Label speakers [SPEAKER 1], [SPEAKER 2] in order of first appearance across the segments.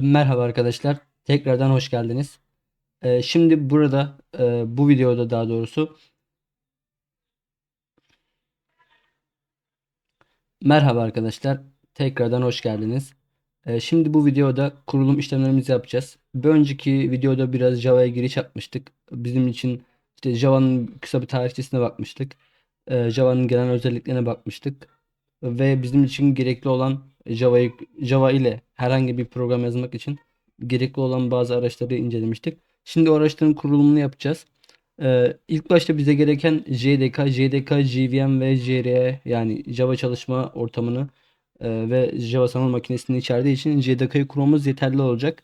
[SPEAKER 1] Merhaba arkadaşlar. Tekrardan hoş geldiniz. Ee, şimdi burada e, bu videoda daha doğrusu merhaba arkadaşlar. Tekrardan hoş geldiniz. Ee, şimdi bu videoda kurulum işlemlerimizi yapacağız. Bir önceki videoda biraz Java'ya giriş yapmıştık. Bizim için işte Java'nın kısa bir tarihçesine bakmıştık. Ee, Java'nın genel özelliklerine bakmıştık. Ve bizim için gerekli olan Java'yı Java ile herhangi bir program yazmak için gerekli olan bazı araçları incelemiştik. Şimdi o araçların kurulumunu yapacağız. Ee, ilk başta bize gereken JDK, JDK, JVM ve JRE yani Java çalışma ortamını e, ve Java sanal makinesini içerdiği için JDK'yı kurmamız yeterli olacak.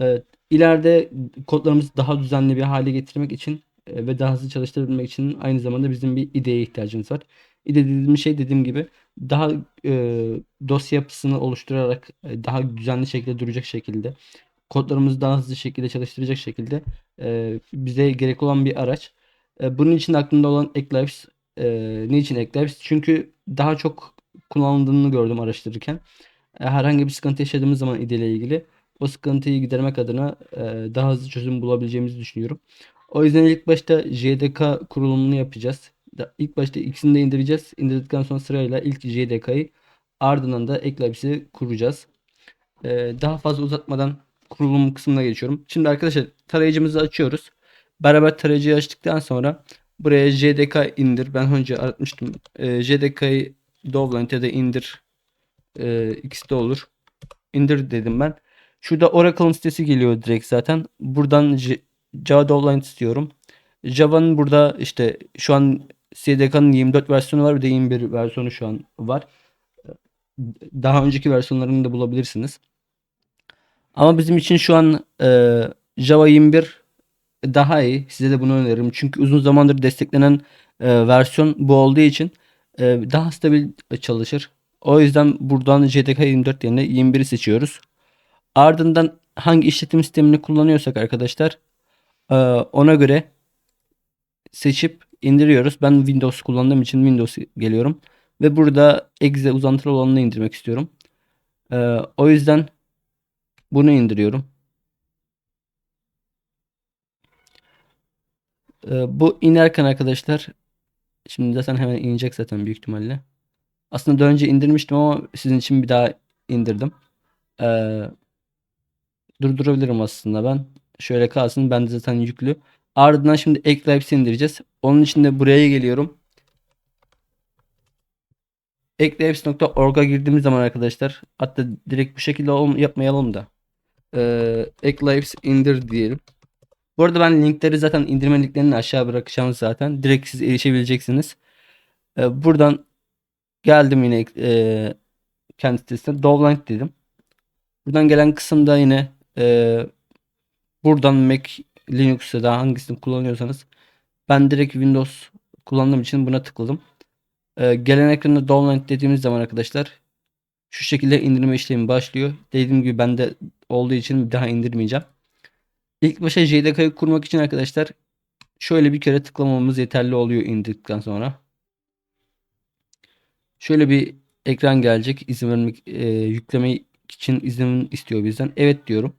[SPEAKER 1] Ee, ileride kodlarımızı daha düzenli bir hale getirmek için e, ve daha hızlı çalıştırabilmek için aynı zamanda bizim bir IDE'ye ihtiyacımız var. IDE dediğim şey dediğim gibi daha e, dosya yapısını oluşturarak e, daha düzenli şekilde duracak şekilde kodlarımızı daha hızlı şekilde çalıştıracak şekilde e, bize gerek olan bir araç. E, bunun için aklımda olan Eclipse. E, niçin Eclipse? Çünkü daha çok kullanıldığını gördüm araştırırken. E, herhangi bir sıkıntı yaşadığımız zaman IDE ile ilgili o sıkıntıyı gidermek adına e, daha hızlı çözüm bulabileceğimizi düşünüyorum. O yüzden ilk başta JDK kurulumunu yapacağız. İlk başta ikisini de indireceğiz. İndirdikten sonra sırayla ilk JDK'yı ardından da Eclipse'i kuracağız. Ee, daha fazla uzatmadan kurulum kısmına geçiyorum. Şimdi arkadaşlar tarayıcımızı açıyoruz. Beraber tarayıcıyı açtıktan sonra buraya JDK indir. Ben önce aratmıştım. Ee, JDK'yı Dovland ya da indir. Ee, ikisi de olur. İndir dedim ben. Şurada Oracle'ın sitesi geliyor direkt zaten. Buradan J- Java Dovland istiyorum. Java'nın burada işte şu an SDK'nın 24 versiyonu var bir de 21 versiyonu şu an var. Daha önceki versiyonlarını da bulabilirsiniz. Ama bizim için şu an e, Java 21 daha iyi. Size de bunu öneririm. Çünkü uzun zamandır desteklenen e, versiyon bu olduğu için e, daha stabil çalışır. O yüzden buradan JDK 24 yerine 21'i seçiyoruz. Ardından hangi işletim sistemini kullanıyorsak arkadaşlar e, ona göre seçip indiriyoruz. Ben Windows kullandığım için Windows geliyorum. Ve burada exe uzantılı olanını indirmek istiyorum. E, o yüzden bunu indiriyorum. Ee, bu inerken arkadaşlar şimdi zaten hemen inecek zaten büyük ihtimalle. Aslında daha önce indirmiştim ama sizin için bir daha indirdim. Ee, durdurabilirim aslında ben. Şöyle kalsın. Bende zaten yüklü. Ardından şimdi Eclipse indireceğiz. Onun için de buraya geliyorum. Eclipse.org'a girdiğimiz zaman arkadaşlar hatta direkt bu şekilde yapmayalım da ee, Eclipse indir diyelim. Bu arada ben linkleri zaten indirme linklerini aşağı bırakacağım zaten. Direkt siz erişebileceksiniz. Ee, buradan geldim yine e, kendi sitesine. Dovlink dedim. Buradan gelen kısımda yine e, buradan Mac, Linux ya da hangisini kullanıyorsanız ben direkt Windows kullandığım için buna tıkladım. Ee, gelen ekranda Dovlink dediğimiz zaman arkadaşlar şu şekilde indirme işlemi başlıyor. Dediğim gibi bende olduğu için daha indirmeyeceğim. İlk başa JDK'yı kurmak için arkadaşlar şöyle bir kere tıklamamız yeterli oluyor indirdikten sonra. Şöyle bir ekran gelecek. İzin vermek e, yükleme için izin istiyor bizden. Evet diyorum.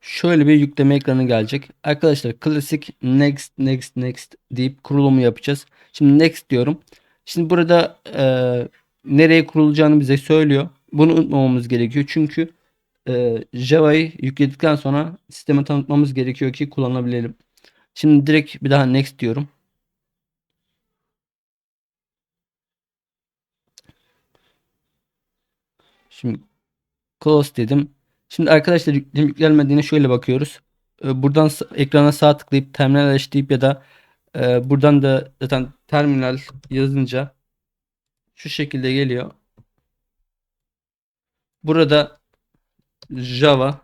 [SPEAKER 1] Şöyle bir yükleme ekranı gelecek. Arkadaşlar klasik next next next deyip kurulumu yapacağız. Şimdi next diyorum. Şimdi burada e, nereye kurulacağını bize söylüyor. Bunu unutmamamız gerekiyor. Çünkü e, Java'yı yükledikten sonra sisteme tanıtmamız gerekiyor ki kullanabilelim. Şimdi direkt bir daha next diyorum. Şimdi close dedim. Şimdi arkadaşlar yüklem yüklenmediğine şöyle bakıyoruz. E, buradan ekrana sağ tıklayıp terminal aç ya da e, buradan da zaten terminal yazınca şu şekilde geliyor. Burada Java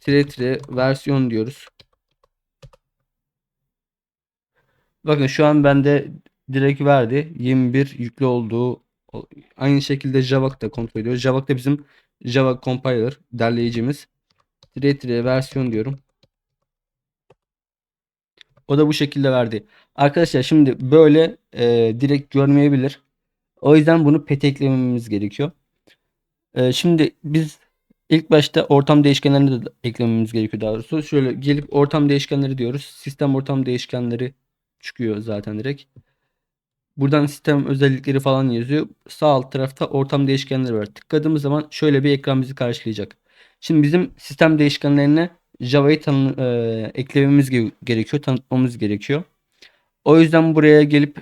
[SPEAKER 1] tire tire versiyon diyoruz. Bakın şu an bende direkt verdi. 21 yüklü olduğu aynı şekilde Javak da kontrol ediyor. Javak da bizim Java compiler derleyicimiz. Tire versiyon diyorum. O da bu şekilde verdi. Arkadaşlar şimdi böyle e, direkt görmeyebilir. O yüzden bunu peteklememiz gerekiyor. E, şimdi biz ilk başta ortam değişkenlerini de eklememiz gerekiyor daha doğrusu. Şöyle gelip ortam değişkenleri diyoruz. Sistem ortam değişkenleri çıkıyor zaten direkt. Buradan sistem özellikleri falan yazıyor. Sağ alt tarafta ortam değişkenleri var. Tıkladığımız zaman şöyle bir ekran bizi karşılayacak. Şimdi bizim sistem değişkenlerine Java'yı tanı e, eklememiz ge- gerekiyor, tanıtmamız gerekiyor. O yüzden buraya gelip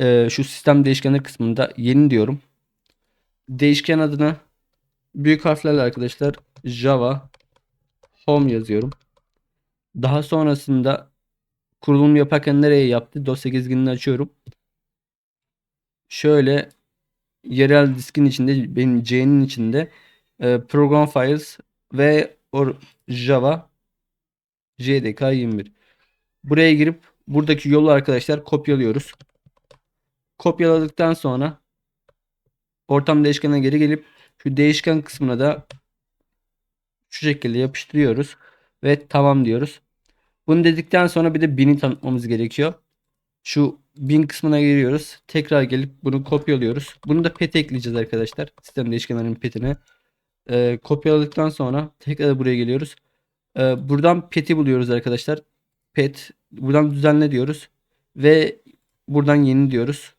[SPEAKER 1] e, şu sistem değişkenleri kısmında yeni diyorum. Değişken adına büyük harflerle arkadaşlar Java Home yazıyorum. Daha sonrasında kurulum yaparken nereye yaptı? Dosya gezginini açıyorum. Şöyle yerel diskin içinde benim C'nin içinde e, program files ve or Java JDK 21. Buraya girip buradaki yolu arkadaşlar kopyalıyoruz. Kopyaladıktan sonra ortam değişkenine geri gelip şu değişken kısmına da şu şekilde yapıştırıyoruz ve tamam diyoruz. Bunu dedikten sonra bir de bini tanıtmamız gerekiyor. Şu bin kısmına giriyoruz. Tekrar gelip bunu kopyalıyoruz. Bunu da pet ekleyeceğiz arkadaşlar. Sistem değişkenlerinin petine. Ee, kopyaladıktan sonra tekrar buraya geliyoruz. Ee, buradan pet'i buluyoruz arkadaşlar. Pet. Buradan düzenle diyoruz. Ve buradan yeni diyoruz.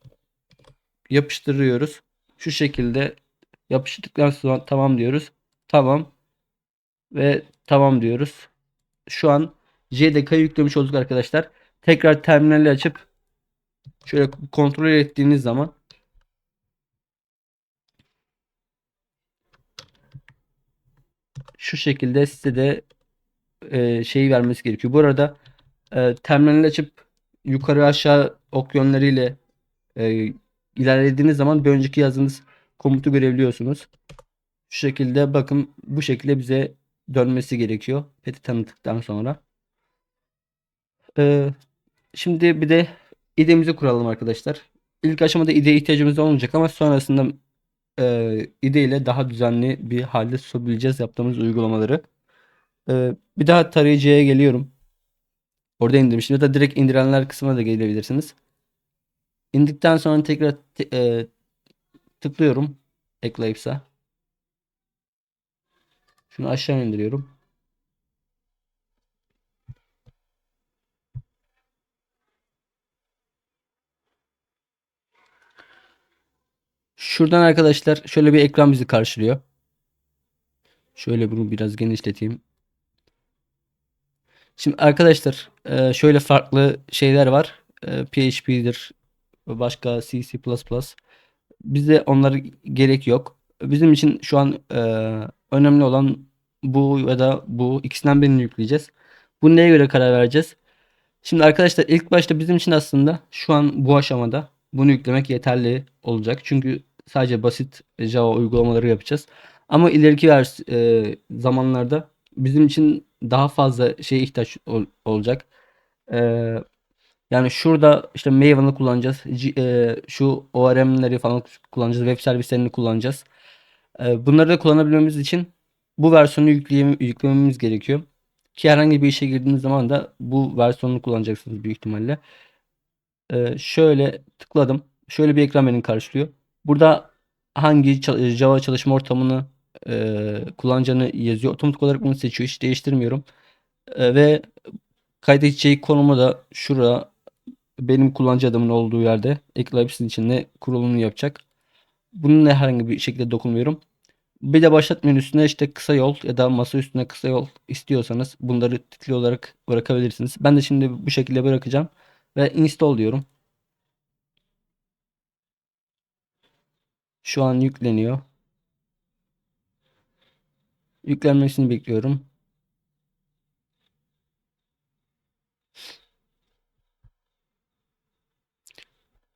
[SPEAKER 1] Yapıştırıyoruz. Şu şekilde yapıştırdıktan sonra tamam diyoruz. Tamam. Ve tamam diyoruz. Şu an JDK'yı yüklemiş olduk arkadaşlar. Tekrar terminali açıp şöyle kontrol ettiğiniz zaman şu şekilde size de e, şeyi vermesi gerekiyor. Bu arada e, terminali açıp yukarı aşağı ok yönleriyle e, ilerlediğiniz zaman bir önceki yazdığınız komutu görebiliyorsunuz. Şu şekilde bakın bu şekilde bize dönmesi gerekiyor. Pet'i tanıttıktan sonra. Ee, şimdi bir de IDE'mizi kuralım arkadaşlar. İlk aşamada IDE ihtiyacımız olmayacak ama sonrasında e, IDE ile daha düzenli bir halde tutabileceğiz yaptığımız uygulamaları. Ee, bir daha tarayıcıya geliyorum. Orada indirmiştim. Ya da direkt indirenler kısmına da gelebilirsiniz. İndikten sonra tekrar te- e, tıklıyorum. Eclipse'a. Şunu aşağı indiriyorum. Şuradan arkadaşlar şöyle bir ekran bizi karşılıyor. Şöyle bunu biraz genişleteyim. Şimdi arkadaşlar e, şöyle farklı şeyler var. E, PHP'dir, başka C, C++. Bize onlara gerek yok. Bizim için şu an e, önemli olan bu ya da bu ikisinden birini yükleyeceğiz. Bu neye göre karar vereceğiz? Şimdi arkadaşlar ilk başta bizim için aslında şu an bu aşamada bunu yüklemek yeterli olacak. Çünkü sadece basit Java uygulamaları yapacağız. Ama ileriki vers e, zamanlarda bizim için daha fazla şeye ihtiyaç ol- olacak. E, yani şurada işte Maven'ı kullanacağız. G- e, şu ORM'leri falan kullanacağız. Web servislerini kullanacağız. E, bunları da kullanabilmemiz için bu versiyonu yüklememiz gerekiyor. Ki herhangi bir işe girdiğiniz zaman da bu versiyonunu kullanacaksınız büyük ihtimalle. Ee, şöyle tıkladım. Şöyle bir ekran beni karşılıyor. Burada hangi ça- Java çalışma ortamını e, kullanacağını yazıyor. Otomatik olarak bunu seçiyor. Hiç değiştirmiyorum. E, ve kaydedeceği konumu da şura benim kullanıcı adımın olduğu yerde Eclipse'in içinde kurulumunu yapacak. Bununla herhangi bir şekilde dokunmuyorum. Bir de başlat menüsüne işte kısa yol ya da masa üstüne kısa yol istiyorsanız bunları tıklı olarak bırakabilirsiniz. Ben de şimdi bu şekilde bırakacağım ve install diyorum. Şu an yükleniyor. Yüklenmesini bekliyorum.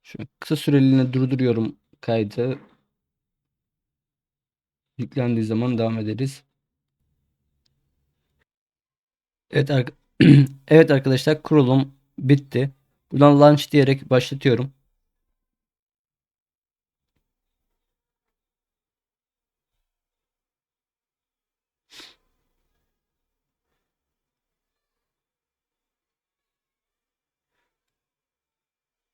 [SPEAKER 1] Şu kısa süreliğine durduruyorum kaydı. Yüklendiği zaman devam ederiz. Evet, ark- evet arkadaşlar kurulum bitti. Buradan launch diyerek başlatıyorum.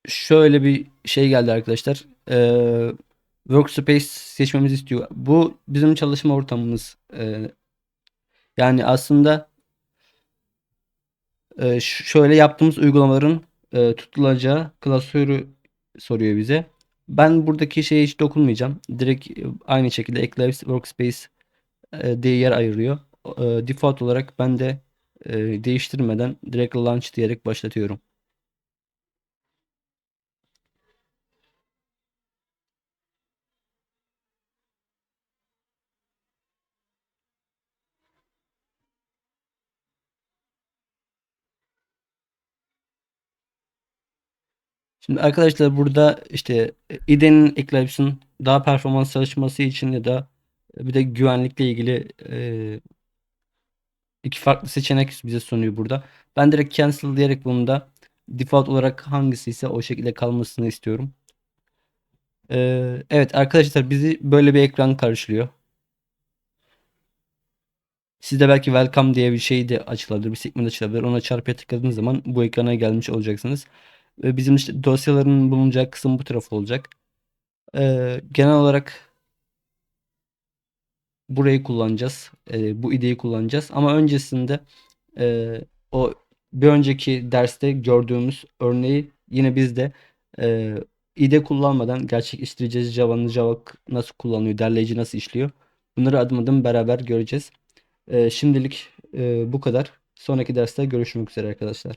[SPEAKER 1] Şöyle bir şey geldi arkadaşlar. Ee, workspace seçmemizi istiyor. Bu bizim çalışma ortamımız. Ee, yani aslında e, şöyle yaptığımız uygulamaların e, tutulacağı klasörü soruyor bize. Ben buradaki şeye hiç dokunmayacağım. Direkt aynı şekilde Eclipse Workspace e, diye yer ayırıyor. E, default olarak ben de e, değiştirmeden direkt launch diyerek başlatıyorum. Şimdi arkadaşlar burada işte e, IDE'nin Eclipse'in daha performans çalışması için ya da bir de güvenlikle ilgili e, iki farklı seçenek bize sunuyor burada. Ben direkt cancel diyerek bunu da default olarak hangisi ise o şekilde kalmasını istiyorum. E, evet arkadaşlar bizi böyle bir ekran karşılıyor. Sizde belki welcome diye bir şey de açılabilir, bir segment açılabilir. Ona çarpıya tıkladığınız zaman bu ekrana gelmiş olacaksınız. Bizim işte dosyaların bulunacağı kısım bu taraf olacak. Ee, genel olarak burayı kullanacağız. Ee, bu ideyi kullanacağız. Ama öncesinde e, o bir önceki derste gördüğümüz örneği yine biz de e, ide kullanmadan gerçekleştireceğiz. Java'nın Java nasıl kullanılıyor, derleyici nasıl işliyor. Bunları adım adım beraber göreceğiz. Ee, şimdilik e, bu kadar. Sonraki derste görüşmek üzere arkadaşlar.